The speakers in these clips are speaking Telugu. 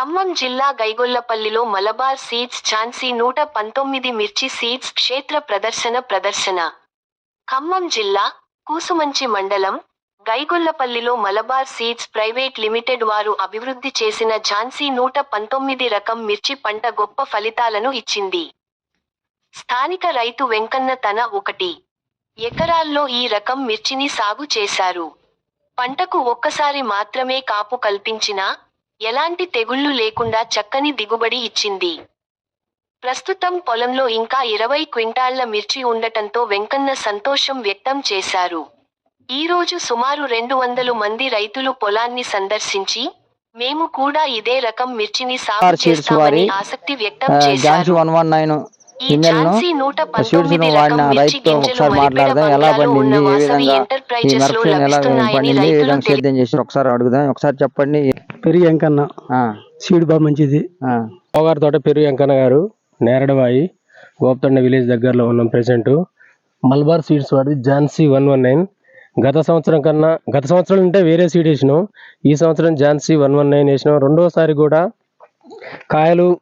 ఖమ్మం జిల్లా గైగొల్లపల్లిలో మలబార్ సీడ్స్ ఝాన్సీ నూట పంతొమ్మిది మిర్చి సీడ్స్ క్షేత్ర ప్రదర్శన ప్రదర్శన. ఖమ్మం జిల్లా కూసుమంచి మండలం గైగొల్లపల్లిలో మలబార్ సీడ్స్ ప్రైవేట్ లిమిటెడ్ వారు అభివృద్ధి చేసిన ఝాన్సీ నూట పంతొమ్మిది రకం మిర్చి పంట గొప్ప ఫలితాలను ఇచ్చింది. స్థానిక రైతు వెంకన్న తన ఒకటి. ఎకరాల్లో ఈ రకం మిర్చిని సాగు చేశారు. పంటకు ఒక్కసారి మాత్రమే కాపు కల్పించినా ఎలాంటి తెగుళ్ళు లేకుండా చక్కని దిగుబడి ఇచ్చింది. ప్రస్తుతం పొలంలో ఇంకా ఇరవై క్వింటాళ్ళ మిర్చి ఉండటంతో వెంకన్న సంతోషం వ్యక్తం చేశారు. ఈ రోజు సుమారు రెండు వందలు మంది రైతులు పొలాన్ని సందర్శించి మేము కూడా ఇదే రకం మిర్చిని సాగు చేస్తామని ఆసక్తి వ్యక్తం చేశారు. ఈ నూట పంతొమ్మిది రకం మిర్చి గింజలు ఉన్న వాసవి ఎంటర్ప్రైజెస్లో లభిస్తున్నాయని రైతులు ఒకసారి అడుగుదాం ఒకసారి చెప్పండి పెరుగు ఎంకన్న. ఆ, సీడ్ బాగా మంచిది. పోగారు తోట పెరుగు వెంకన్న గారు నేరడవాయి గోపతండ విలేజ్ దగ్గరలో ఉన్నాం ప్రెసెంట్ మల్బార్ సీడ్స్ వాడి ఝాన్సీ వన్ వన్ నైన్. గత సంవత్సరం కన్నా గత సంవత్సరం అంటే వేరే సీడ్ వేసినాం. ఈ సంవత్సరం ఝాన్సీ వన్ వన్ నైన్ వేసినాం. రెండోసారి కూడా కాయలు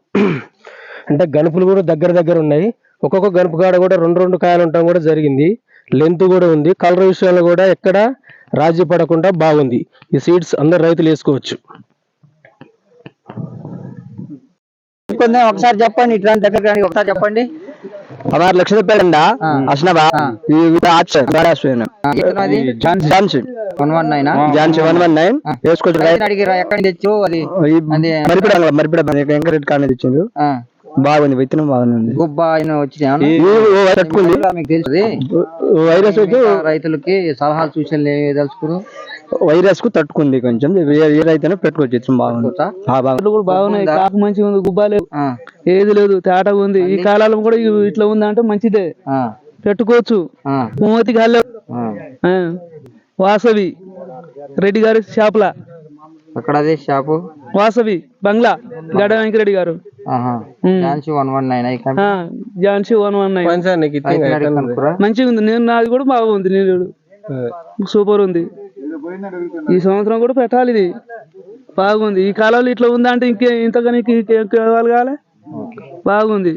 అంటే గనుపులు కూడా దగ్గర దగ్గర ఉన్నాయి. ఒక్కొక్క గనుపు కాడ కూడా రెండు రెండు కాయలు ఉండటం కూడా జరిగింది. లెంత్ కూడా ఉంది. కలర్ విషయంలో కూడా ఎక్కడ రాజీ పడకుండా బాగుంది. ఈ సీడ్స్ అందరు రైతులు వేసుకోవచ్చు. కొంచెం ఒకసారి చెప్పండి ఇట్లా దగ్గర రండి, ఒకసారి చెప్పండి हमारे लक्ष्मीपेंड असनबा అది Jhansi one one nine Jhansi one one nine వేసుకోవచ్చు రైతు అడిగిరా ఎక్కడి నుంచి తెచ్చు అది అది మరిపిడ మరిపిడ వెంకరెడ్డి కాడ ఇచ్చిండు ఆ, బాగుంది విత్తనం బాగుంది గుబ్బ ఆయన వచ్చి ఈ ఓ తట్టుకుంది మీకు తెలుసు వైరస్ వచ్చి రైతులకి సలహాలు సూచనలు ఏమి తెలుసుకురు వైరస్కు తట్టుకుంది కొంచెం. ఏదైతే పెట్టుకోవచ్చు బాగుంది. ఆ, బాగుంది. కూడా బాగున్నాయి. కాపు మంచిగా ఉంది గుబ్బాలేదు ఆ, ఏది లేదు తేటగా ఉంది. ఈ కాలాలం కూడా ఇట్లా ఉంది అంటే మంచిదే. ఆ, పెట్టుకోవచ్చు. మూమతి గాలి ఆ. వాసవి. రెడ్డి గారి షాపుల? అక్కడ అదే షాపు? వాసవి బంగ్లా. గడ వెంకరెడ్డి గారు. Jhansi one one nine nine. మంచిగా ఉంది? నేను నాది కూడా బాగుంది నీళ్ళు. సూపర్ ఉంది. ఈ సంవత్సరం కూడా పెట్టాలి ఇది. బాగుంది. ఈ కాలంలో ఇట్లా ఉందా అంటే ఇంకే ఇంతకని కావాలి కావాలి బాగుంది.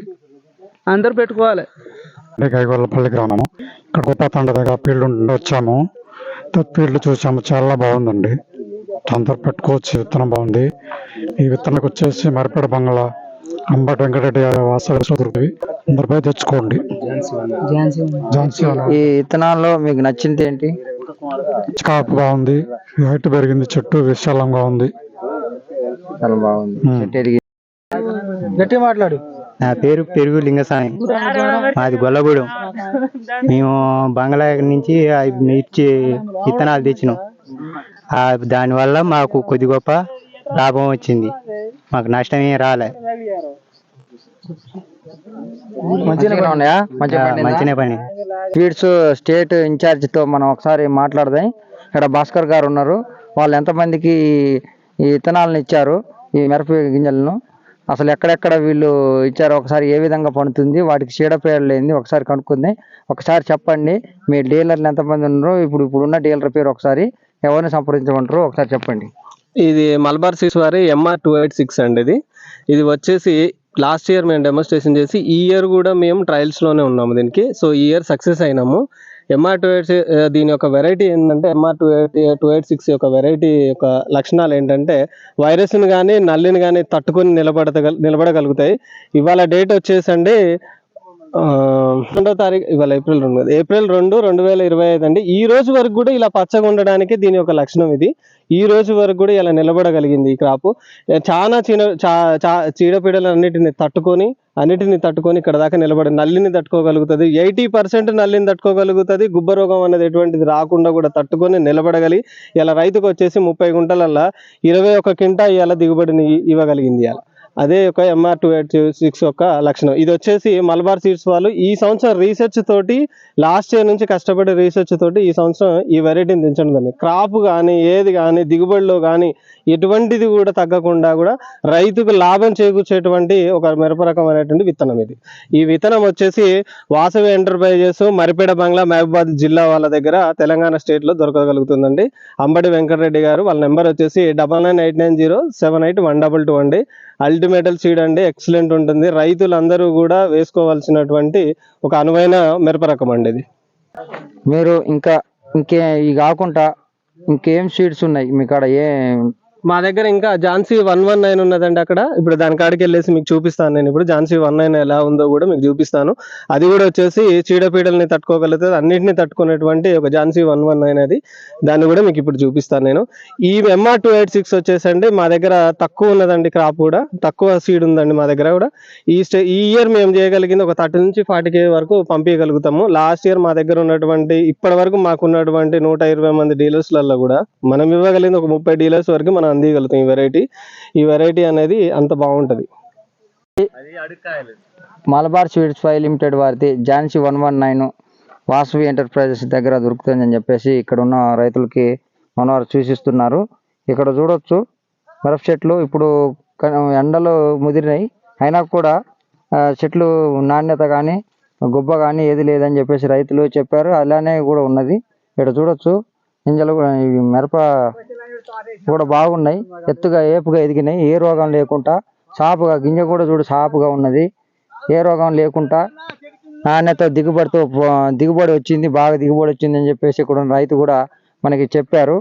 అందరు పెట్టుకోవాలి. గైగొల్లపల్లి గ్రామము. ఇక్కడ గొప్ప తండ దగ్గర ఫీల్డ్ ఉండి వచ్చాము. ఫీల్డ్ చూసాము. చాలా బాగుందండి. అందరు పెట్టుకోవచ్చు. విత్తనం బాగుంది. ఈ విత్తనానికి వచ్చేసి మరిపేడ బంగ్లా అంబటి వెంకటరెడ్డి గారి వాసవి సోదరుడివి. అందరు పోయి తెచ్చుకోండి. ఈ విత్తనాల్లో మీకు నచ్చింది ఏంటి? కాపు బాగుంది. హైట్ పెరిగింది. చెట్టు విశాలంగా ఉంది. చాలా బాగుంది. చెట్టు గట్టి మాట్లాడు. నా పేరు పెరుగు లింగస్వామి మాది గొల్లగూడెం. మేము బంగ్లా నుంచి మిర్చి విత్తనాలు తెచ్చినాం. ఆ దానివల్ల మాకు కొద్ది గొప్ప లాభం వచ్చింది. మాకు నష్టం ఏం రాలే. మంచిగా ఉన్నాయా? మంచిగా పని స్వీట్స్ స్టేట్ ఇన్ఛార్జ్తో మనం ఒకసారి మాట్లాడదాం. ఇక్కడ భాస్కర్ గారు ఉన్నారు. వాళ్ళు ఎంతమందికి ఈ విత్తనాలను ఇచ్చారు? ఈ మిరప గింజలను? అసలు ఎక్కడెక్కడ వీళ్ళు ఇచ్చారో ఒకసారి ఏ విధంగా పండుతుంది? వాటికి చీడపేడలు ఏంది? ఒకసారి కనుక్కుందాం. ఒకసారి చెప్పండి. మీ డీలర్లు ఎంతమంది ఉన్నారు? ఇప్పుడు ఇప్పుడు ఉన్న డీలర్ పేరు ఒకసారి ఎవరిని సంప్రదించమంటారు ఒకసారి చెప్పండి. ఇది మల్బార్ సిక్స్ వారి ఎంఆర్ టూ ఎయిట్ సిక్స్ అండి ఇది. ఇది వచ్చేసి లాస్ట్ ఇయర్ మేము డెమోన్స్ట్రేషన్ చేసి ఈ ఇయర్ కూడా మేము ట్రయల్స్లోనే ఉన్నాము దీనికి. సో ఈ ఇయర్ సక్సెస్ అయినాము. ఎంఆర్ టూ ఎయిట్ దీని యొక్క వెరైటీ ఏంటంటే MR two eight two eight six యొక్క వెరైటీ యొక్క లక్షణాలు ఏంటంటే వైరస్ని కానీ నల్లిని కానీ తట్టుకొని నిలబడత నిలబడగలుగుతాయి. ఇవాళ డేట్ వచ్చేసండి రెండో తారీఖు ఇవాళ ఏప్రిల్ రెండు ఏప్రిల్ రెండు రెండు వేల ఇరవై ఐదు అండి. ఈ రోజు వరకు కూడా ఇలా పచ్చగా ఉండడానికి దీని యొక్క లక్షణం ఇది. ఈ రోజు వరకు కూడా ఇలా నిలబడగలిగింది ఈ క్రాప్. చాలా చీన చా- చా- చీడపీడలు అన్నిటిని తట్టుకొని అన్నిటిని తట్టుకొని ఇక్కడ దాకా నిలబడి నల్లిని తట్టుకోగలుగుతుంది. Eighty percent నల్లిని తట్టుకోగలుగుతుంది. గుబ్బ రోగం అనేది ఎటువంటిది రాకుండా కూడా తట్టుకొని నిలబడగలిగి ఇలా రైతుకు వచ్చేసి ముప్పై గుంటలల్లా ఇరవై ఒక కింటా ఇవాళ దిగుబడిని ఇవ్వగలిగింది ఇలా అదే ఒక ఎంఆర్ టూ ఎయిట్ సిక్స్ యొక్క లక్షణం. ఇది వచ్చేసి మలబార్ సీడ్స్ వాళ్ళు ఈ సంవత్సరం రీసెర్చ్ తోటి లాస్ట్ ఇయర్ నుంచి కష్టపడే రీసెర్చ్ తోటి ఈ సంవత్సరం ఈ వెరైటీని దించడం క్రాప్ కానీ ఏది కానీ దిగుబడిలో కానీ ఎటువంటిది కూడా తగ్గకుండా కూడా రైతుకు లాభం చేకూర్చేటువంటి ఒక మిరప రకం అనేటువంటి విత్తనం ఇది. ఈ విత్తనం వచ్చేసి వాసవి ఎంటర్ప్రైజెస్ మరిపేడ బంగ్లా మహబూబాద్ జిల్లా వాళ్ళ దగ్గర తెలంగాణ స్టేట్లో దొరకగలుగుతుందండి. అంబడి వెంకటరెడ్డి గారు వాళ్ళ నెంబర్ వచ్చేసి double nine eight nine zero seven eight one double two అండి. మెటల్ సీడ్ అండి ఎక్సలెంట్ ఉంటుంది. రైతులందరూ కూడా వేసుకోవాల్సినటువంటి ఒక అనువైన మిరప రకం అండి ఇది. మీరు ఇంకా ఇంకే ఇవి కాకుండా ఇంకేం సీడ్స్ ఉన్నాయి? మీ కాడ ఏ మా దగ్గర ఇంకా ఝాన్సీ వన్ వన్ నైన్ ఉన్నదండి అక్కడ. ఇప్పుడు దాని కాడికి వెళ్ళేసి మీకు చూపిస్తాను నేను. ఇప్పుడు ఝాన్సీ వన్ నైన్ ఎలా ఉందో కూడా మీకు చూపిస్తాను. అది కూడా వచ్చేసి చీడపీడల్ని తట్టుకోగలుగుతుంది. అన్నింటినీ తట్టుకునేటువంటి ఒక ఝాన్సీ వన్ వన్ నైన్ అది. దాన్ని కూడా మీకు ఇప్పుడు చూపిస్తాను నేను. ఈ ఎంఆర్ టూ ఎయిట్ సిక్స్ వచ్చేసండి. మా దగ్గర తక్కువ ఉన్నదండి క్రాప్ కూడా. తక్కువ సీడ్ ఉందండి మా దగ్గర కూడా. ఈ స్టే ఈ ఇయర్ మేము చేయగలిగింది ఒక థర్టీ నుంచి ఫార్టీ కే వరకు పంపించగలుగుతాము లాస్ట్ ఇయర్ మా దగ్గర ఉన్నటువంటి ఇప్పటి వరకు మాకు ఉన్నటువంటి నూట ఇరవై మంది డీలర్స్లలో కూడా మనం ఇవ్వగలిగింది ఒక ముప్పై డీలర్స్ వరకు మనం అందియగలుగుతాం ఈ వెరైటీ ఈ వెరైటీ అనేది అంత బాగుంటది. మలబార్ స్వీట్స్ ఫైవ్ లిమిటెడ్ వారిది Jhansi one one nine Vasavi enterprises దగ్గర దొరుకుతుందని చెప్పేసి ఇక్కడ ఉన్న రైతులకి మనవారు సూచిస్తున్నారు. ఇక్కడ చూడొచ్చు మిరప చెట్లు ఇప్పుడు ఎండలు ముదిరినాయి. అయినా కూడా చెట్లు నాణ్యత కానీ గుబ్బ కానీ ఏది లేదని చెప్పేసి రైతులు చెప్పారు. అలానే కూడా ఉన్నది. ఇక్కడ చూడొచ్చు. గింజలు కూడా మిరప కూడా బాగున్నాయి. ఎత్తుగా ఏపుగా ఎదిగినాయి. ఏ రోగం లేకుండా సాపుగా గింజ కూడా చూడు సాపుగా ఉన్నది. ఏ రోగం లేకుండా నాణ్యత దిగుబడితో దిగుబడి వచ్చింది బాగా దిగుబడి వచ్చింది అని చెప్పేసి ఇక్కడ రైతు కూడా మనకి చెప్పారు.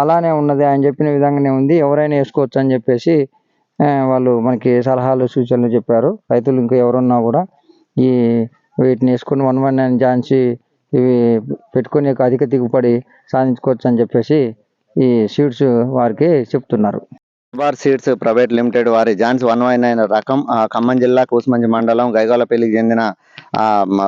అలానే ఉన్నది ఆయన చెప్పిన విధంగానే ఉంది. ఎవరైనా వేసుకోవచ్చు అని చెప్పేసి వాళ్ళు మనకి సలహాలు సూచనలు చెప్పారు. రైతులు ఇంకా ఎవరున్నా కూడా ఈ వీటిని వేసుకుని వన్ వన్ నైన్ ఇవి పెట్టుకొని అధిక దిగుబడి సాధించుకోవచ్చు అని చెప్పేసి ఈ సీడ్స్ వారికి చెప్తున్నారు. బార్ సీడ్స్ ప్రైవేట్ లిమిటెడ్ వారి జాన్స్ వన్ వన్ నైన్ రకం ఆ, ఖమ్మం జిల్లా కూసుమంచి మండలం గైగోలపల్లికి చెందిన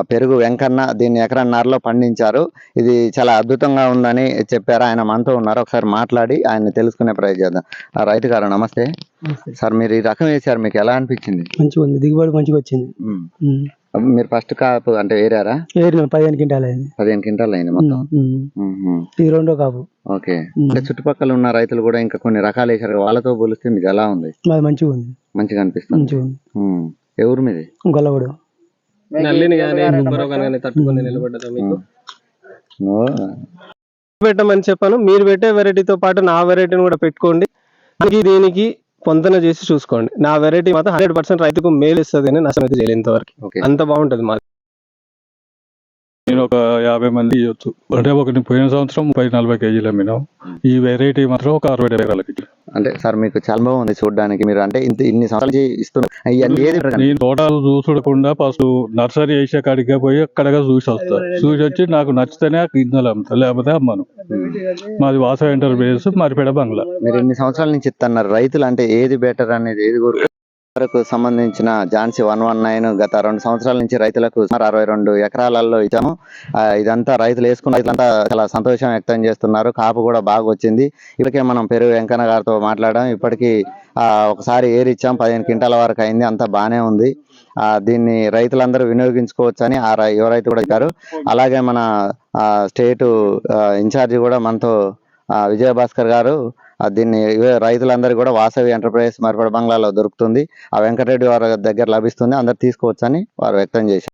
పెరుగు వెంకన్న దీన్ని ఎకరన్నరలో పండించారు. ఇది చాలా అద్భుతంగా ఉందని చెప్పారు. ఆయన మనతో ఉన్నారు. ఒకసారి మాట్లాడి ఆయన తెలుసుకునే ప్రయత్నం చేద్దాం. ఆ, రైతు గారు నమస్తే. సార్ మీరు ఈ రకం వేసారు మీకు ఎలా అనిపించింది? మంచిగా ఉంది దిగుబడి మంచిగా వచ్చింది. మీరు ఫస్ట్ కాపు అంటే వేరారా ఏరిన పదిహేను క్వింటాలు అయింది. పదిహేను క్వింటాల్ అయింది మొత్తం? ఉహుం. ఇది రెండో కాపు ఓకే. అంటే చుట్టుపక్కల ఉన్న రైతులు కూడా ఇంకా కొన్ని రకాలు వేసారు వాళ్ళతో పోలిస్తే మీకు ఎలా ఉంది? అది మంచిగా ఉంది. మంచిగా అనిపిస్తుంది. మంచిగా ఉంది. మీది? గొల్లగూడెం. నల్లిని కానీ రోగాన్ని కానీ తట్టుకొని నిలబడ్డదా మీకు? ఓ. పెట్టమని చెప్పాను. మీరు పెట్టే వెరైటీతో పాటు నా వెరైటీని కూడా పెట్టుకోండి. దానికి దీనికి పొంతన చేసి చూసుకోండి. నా వెరైటీ మాత్రం హండ్రెడ్ పర్సెంట్ రైతుకు మేలు ఇస్తుంది అని నష్టం అయితే చేయలేదు ఇంతవరకు. అంత బాగుంటది మాది నేను ఒక యాభై మంది ఇవ్వచ్చు అంటే ఒకటి పోయిన సంవత్సరం ముప్పై నలభై కేజీలు అమ్మినాం. ఈ వెరైటీ మాత్రం ఒక అరవై డెబ్బై ఇచ్చాను. అంటే సార్ మీకు చాలా బాగుంది చూడడానికి. మీరు అంటే ఇంత ఇన్ని సంవత్సరాల ఇస్తున్నారు. నేను తోటలు చూడకుండా ఫస్ట్ నర్సరీ వేసే కాడికే పోయి అక్కడగా చూసి వస్తా. చూసి వచ్చి నాకు నచ్చితేనే గింజలు అమ్ముతా. లేకపోతే అమ్మాను. మాది వాసవ ఎంటర్ప్రైజెస్ మరిపేడ బంగ్లా. మీరు ఇన్ని సంవత్సరాల నుంచి ఇస్తున్నారు రైతులు అంటే ఏది బెటర్ అనేది ఏది వరకు సంబంధించిన ఝాన్సీ వన్ వన్ నైన్ గత రెండు సంవత్సరాల నుంచి రైతులకు సుమారు అరవై రెండు ఎకరాలలో ఇచ్చాము. ఇదంతా రైతులు వేసుకున్న రైతులంతా చాలా సంతోషం వ్యక్తం చేస్తున్నారు. కాపు కూడా బాగా వచ్చింది. ఇప్పటికే మనం పెరుగు వెంకన్న గారితో మాట్లాడడం ఇప్పటికీ ఒకసారి ఏరి ఇచ్చాం. పదిహేను క్వింటాల వరకు అయింది. అంతా బాగానే ఉంది. దీన్ని రైతులందరూ వినియోగించుకోవచ్చని ఆ రై- రైతు కూడా ఇచ్చారు అలాగే మన ఆ, స్టేట్ ఇన్ఛార్జి కూడా మనతో విజయభాస్కర్ గారు దీన్ని రైతులందరూ కూడా వాసవి ఎంటర్ప్రైజెస్ మరిపడ బంగ్లాలో దొరుకుతుంది. ఆ వెంకటరెడ్డి వారి దగ్గర లభిస్తుంది. అందరు తీసుకోవచ్చని వారు వ్యక్తం చేశారు.